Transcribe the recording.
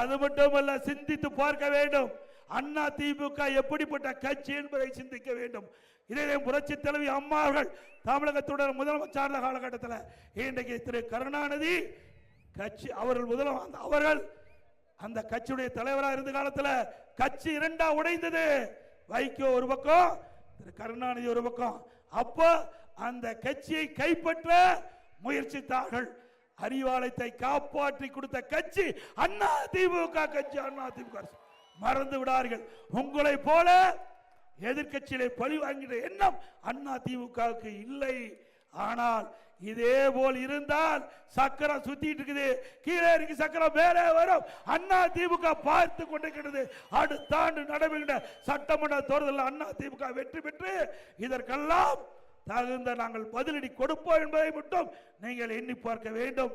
அது மட்டுமல்ல சிந்தித்து பார்க்க வேண்டும். அண்ணா திமுக எப்படிப்பட்ட கட்சி என்பதை சிந்திக்க வேண்டும். இதே புரட்சி தலைவி அம்மா அவர்கள் தமிழகத்துடன் முதலமைச்சர் காலகட்டத்தில் இன்றைக்கு திரு கருணாநிதி கட்சி அவர்கள் முதலமைச்சர் அவர்கள் அந்த கட்சியுடைய தலைவராக இருந்த காலத்தில் கட்சி இரண்டா உடைந்தது. வைகோ ஒரு பக்கம் திரு கருணாநிதி ஒரு பக்கம். அப்போ அந்த கட்சியை கைப்பற்ற முயற்சித்தார்கள். அறிவாலயத்தை காப்பாற்றி கொடுத்த கட்சி அண்ணா திமுக கட்சி அண்ணா திமுக மறந்து விடார்கள் உங்களை போல எதிர்க்கட்சியிலே பழி வாங்கிற எண்ணம் அண்ணா திமுகவுக்கு இல்லை. ஆனால் இதே போல் இருந்தால் சக்கரம் சுத்திட்டு இருக்குது. கீழே இருக்கு சக்கரம் மேலே வரும். அண்ணா திமுக பார்த்து கொண்டிருக்கிறது. அடுத்த ஆண்டு நடைபெறுகின்ற சட்டமன்ற தேர்தலில் அண்ணா திமுக வெற்றி பெற்று இதற்கெல்லாம் தகுந்த நாங்கள் பதிலடி கொடுப்போம் என்பதை மட்டும் நீங்கள் எண்ணி பார்க்க வேண்டும்.